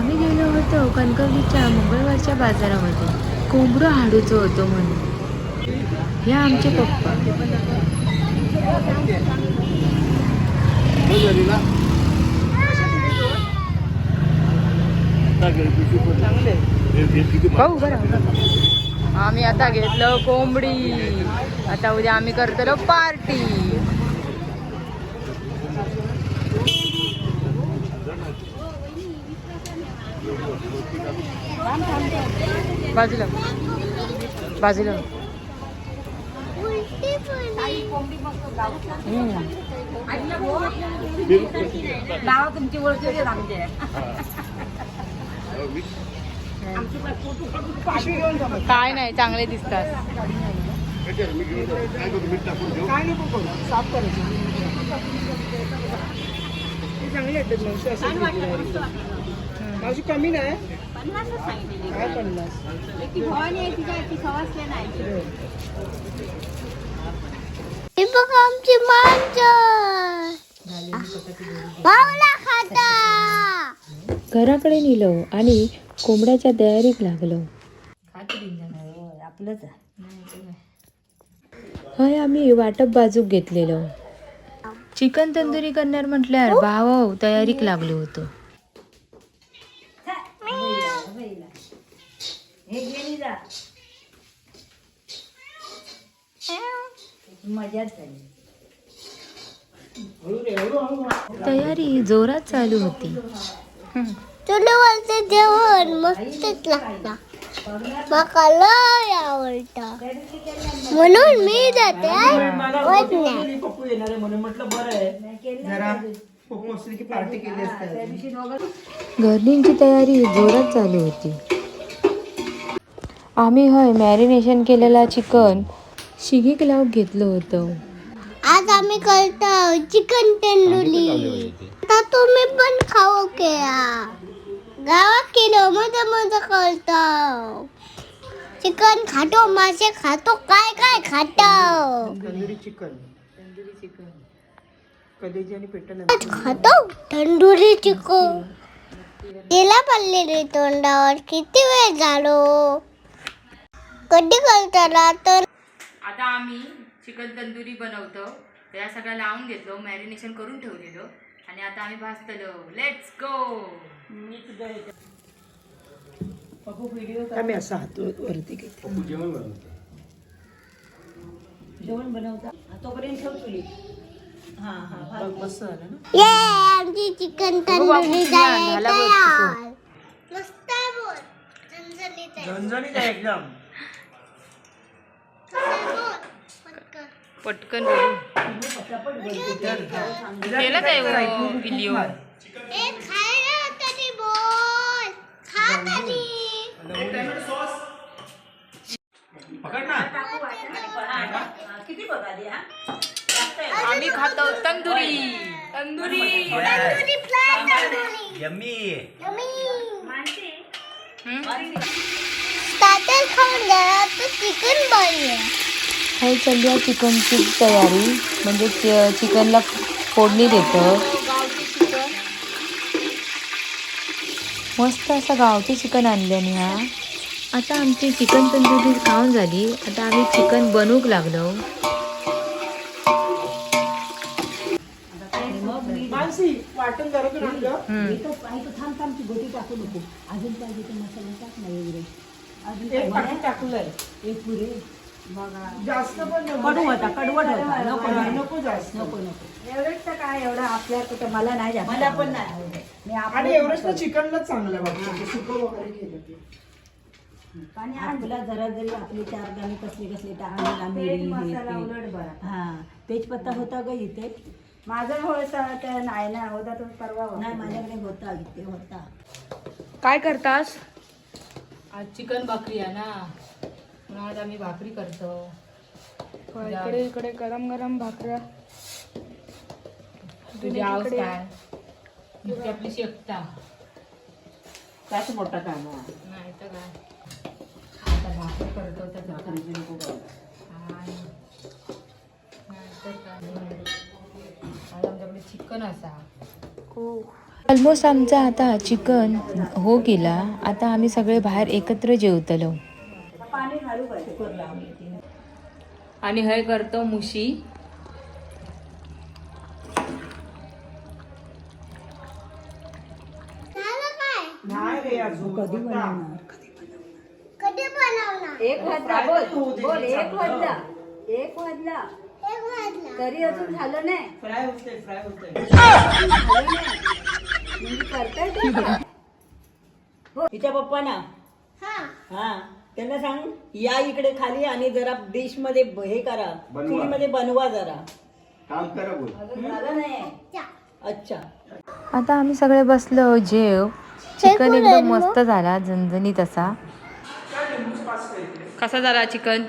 आम्ही गेलो होतो कणकवलीच्या मंगळवारच्या बाजारामध्ये. कोंबडं हाडूचं होतं म्हणून. हे आमचे पप्पा. आम्ही आता घेतलं कोंबडी. आता उद्या आम्ही करतलो पार्टी. बाजूला. बाजूला. तुमची ओळख आमचे. काय नाही चांगले दिसतात. मावशी कमी नाही. पन्नासच सांगितले काय पन्नास? ती भवानी आहे तिच्या ती सवासले नाही. हे बघा आमची मांजर. भावला खाता. घराकडे नेलं आणि कोंबड्याच्या तयारीत लागलो. आपलंच हय आम्ही वाटप बाजूक घेतलेलो. चिकन तंदुरी करणार म्हटल्यावर भाव तयारीक लागलो होतो. हे गेली जा. मजाच झाली. तयारी जोरात चालू होती. चुलीवरचं जेवण मस्तच लागतं. माका लय आवडतं. म्हणून मी जाते म्हणून म्हटलं बरं आहे पार्टी केली असते तयारी जोरात चालू होती. आम्ही हय मॅरिनेशन केलेला चिकन शिगीक लावून घेतलं होतं. आज आम्ही करतो चिकन तंदुरी. आता तुम्ही पण खाऊ क्या गावात केलं मजा मजा करतो. चिकन खातो मासे खातो काय काय खातो? तंदुरी चिकन कलेजी आणि पेटन खातो? तंदुरी चिकन तिला पडले रे तोंडावर किती वेळ झालो? कधी करताला तर आता आम्ही चिकन तंदुरी बनवतो. त्या सगळ्या लावून घेतलो मॅरिनेशन करून ठेवलेलो. आणि आता आम्ही भाजतलो. लेट्स गो आम्ही असा हात वरती घेतो. जेवण बनवता. तोपर्यंत ठेव चुली. हा मस्त झालं ना? ये आमची चिकन तंदुरी झाला बघ तयार. मस्त आहे बोल. झणझणीत आहे. झणझणीत आहे एकदम. बोल, पटकन. पटकन केलं काय व्हिडिओ ए, खायला तरी बोल. खा तरी. किती बघा दे हा? आम्ही खातो tandoori. Tandoori tandoori. Fry tandoori. Yummy. Starter खाऊन घ्या तर चिकन हे चालली आहे चिकनची तयारी. म्हणजे चिकनला फोडणी देतं. मस्त असं गावठी चिकन आणल्याने हा. आता आमची चिकन तंदुरी खाऊन झाली. आता आम्ही चिकन बनवूक लागलो. वाटण घरातून आणलं. हम्म. थांब थांब ती गोटी टाकू नको. अजून पाहिजे मसाला टाक ना वगैरे अजून पाकिट टाकलंय. एक पुरे. बघा. जास्त पण नको. कडू होता कडवट होता. नको हा, नको नको जास्त. नको नको. एवढंच काय एवढं आपल्या कुठं मला नाही जास्त मला पण नाही मी आणि एवढंच तर चिकनलाच चांगलं सुकं वगैरे ते आणि आपला जरा जरी आपली चार दाणे कसले कसले टाकले हे ते. हा. तेजपत्ता होता ग इथे. माझा होता तर नाही ना होता तो परवा नाही माझ्याकडे होता इथे होता. काय करतास? आज चिकन भाकरी आहे ना. म्हणून आज आम्ही भाकरी करतो. इकडे इकडे गरम गरम भाकऱ्या. तुझी आवाज काय? नुसती आपली शेकता. त्याच मोठा काम नाही तर काय? आता भाकरी करतो तर भाकरीची नको काय? चिकन असा. ऑलमोस्ट आमचा आता चिकन हो गेला. आता आम्ही सगळे बाहेर एकत्र जेवतलो. आणि हे करतो मुशी. झालं काय नाही रे अजून कधी. बनवणार? कधी बनवणार? एक वाजला बोल. बोल एक वाजला एक वाजला तरी अजून झालं नाही. फ्राय होते फ्राय होते म्हणजे? हो. तिच्या पप्पाना? हा. हा. त्यांना सांग या इकडे खाली आणि जरा डिशमध्ये हे करा. मध्ये बनवा जरा. काम करा बोल. झालं नाही. अच्छा. आता आम्ही सगळे बसलो जेव. चिकन एकदम मस्त झाला झणझणीत असा. कसा झाला चिकन?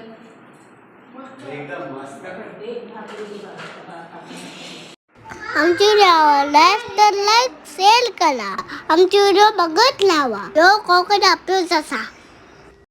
आमची व्हिडिओ आवडल्यास तर लाईक शेअर करा. आमची व्हिडिओ बघत लावा तो कोकण आपलाच असा.